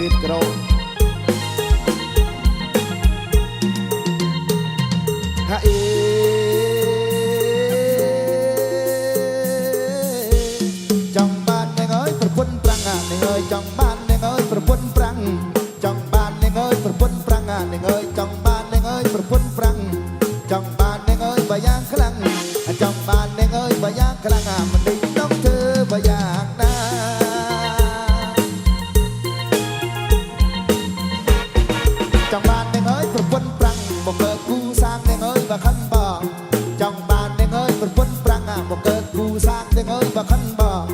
Beat Grow យចង់បាននាងអើយប្រពន្ធប្រាំងចង់បាននាងអើយប្រពន្ធប្រាំងអានាងអើយចង់បាននាងអើយប្រពន្ធប្រាំងចង់បាននាងអើយបាយ៉ាងខ្លាំងចង់បាននាងអើយបាយ៉ាងខ្លាំងអាមិនដូចនឹងធ្វើបាយ៉ាងណាចង់បាននាងអើយប្រពន្ធប្រាំងមកកើតគូសាងនាងអើយបាខិនបងចង់បាននាងអើយប្រពន្ធប្រាំងអាមកកើតគូសាងនាងអើយបាខិនបង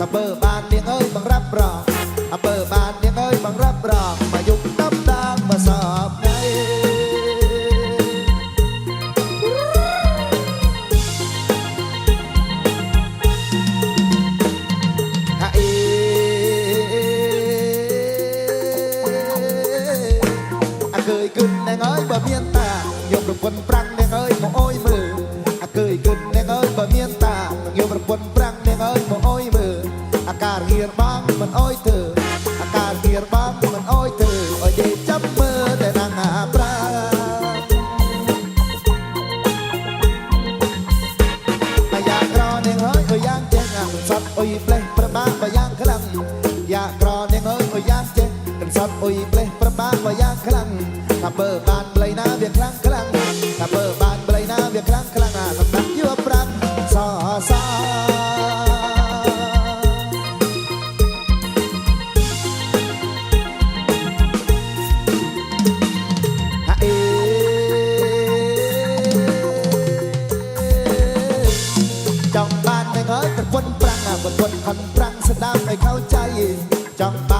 ថាបើបាននាងអើយបងរាប់រង អំពើបាននាងអើយបង្រាប់រងមកយុគដំដាងមកសពថ្ងៃគិតនាងអើយបើមានតាយកប្រពន្ធប្រាំងនាងអើយមកអោយមើលអើយគិតនាងអើយបើមានតាយកប្រពន្ធប្រាំង เนียงเฮ้ยเอ้ยย่างเจ๊งอ่ะสัตว์โอ้ยเปลประมาบ่ย่างคลังอยากรอเนียงเฮ้ รังอะเป็นปรังสะดามไม่เข้าใจจ้อง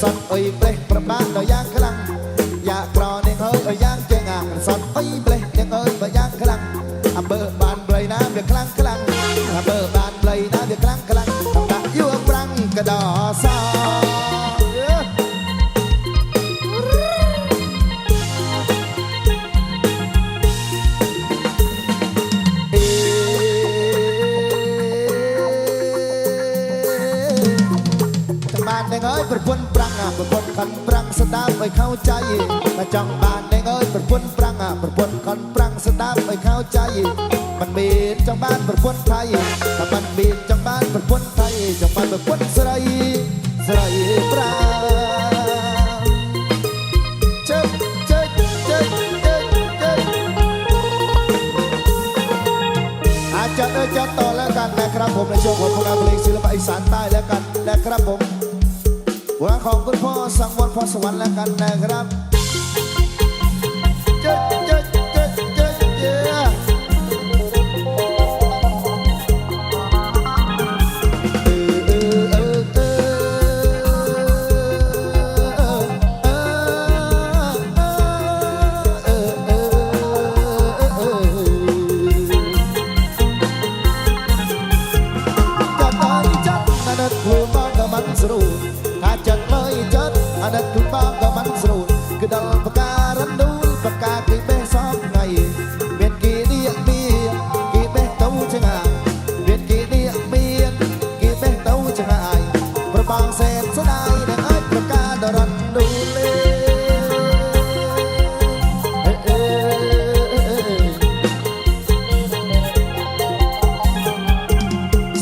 សត់អុយប្រេះប្របានដល់យ៉ាងខ្លាំងយ៉ាក្រនាងអើយឲ្យយ៉ាងចេងអាមិនសត់អុយប្រេះនាងអើយបើយ៉ាងខ្លាំងអើបើបានប្រៃណាវាខ្លាំងខ្លាំងអើបើបានប្រៃណាវាខ្លាំងខ្លាំងដាក់យួរប្រាំងកដោសាប្រពន្ធ อำเภอบานเบยน้ำเดือดคลั่งคลั่งทำตายั่วประประพุนปรังอะประพุนคันปรังสดาไม่เข้าใจแต่จังบานแดงเอ้ยประพุนปรังอะประพุนคันปรังสดาไม่เข้าใจ มันมีจังบ้านประพุนไทยถ้ามันมีจังบ้านประพุนไทยจังบ้านประพุนสระอีสระอีปรังเจ๊เจ๊เจ๊เจ๊เจ๊อาจจะเออจะต่อแล้วกันนะครับผมในช่วงของผลงานเพลงศิลปะอีสานใต้แล้วกันนะครับผม ผลงาของคุณพ่อสังวรพรสวรรค์แล้วกันนะครับ អាណិតទូលបាបក៏មិនស្រួលគឺដល់បការណ្ដូលបកាគេបេះសពថ្ងៃមានគេដៀកមៀគេបេះទៅចង្អាយមានគេដៀកមៀគេបេះទៅចង្អាយប្របងសែនស្ដាយនឹងអើយប្រការដរណ្ដូលលេ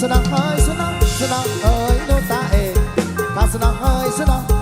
ស្នងហើយស្នងស្នងអើយនោះតាអេថាស្នងហើយស្នង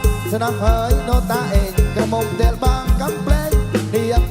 Se n'ha fet nota ell, que munt el banc en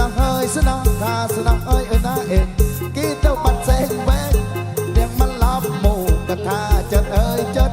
นัองเอ้ยสน้งตาสน้องเอ้ยเอ้ยนาเอ็กี่เต้าปัดเซงแบกเรียงมันลับหมู่กระทาจะเอ้ยจะ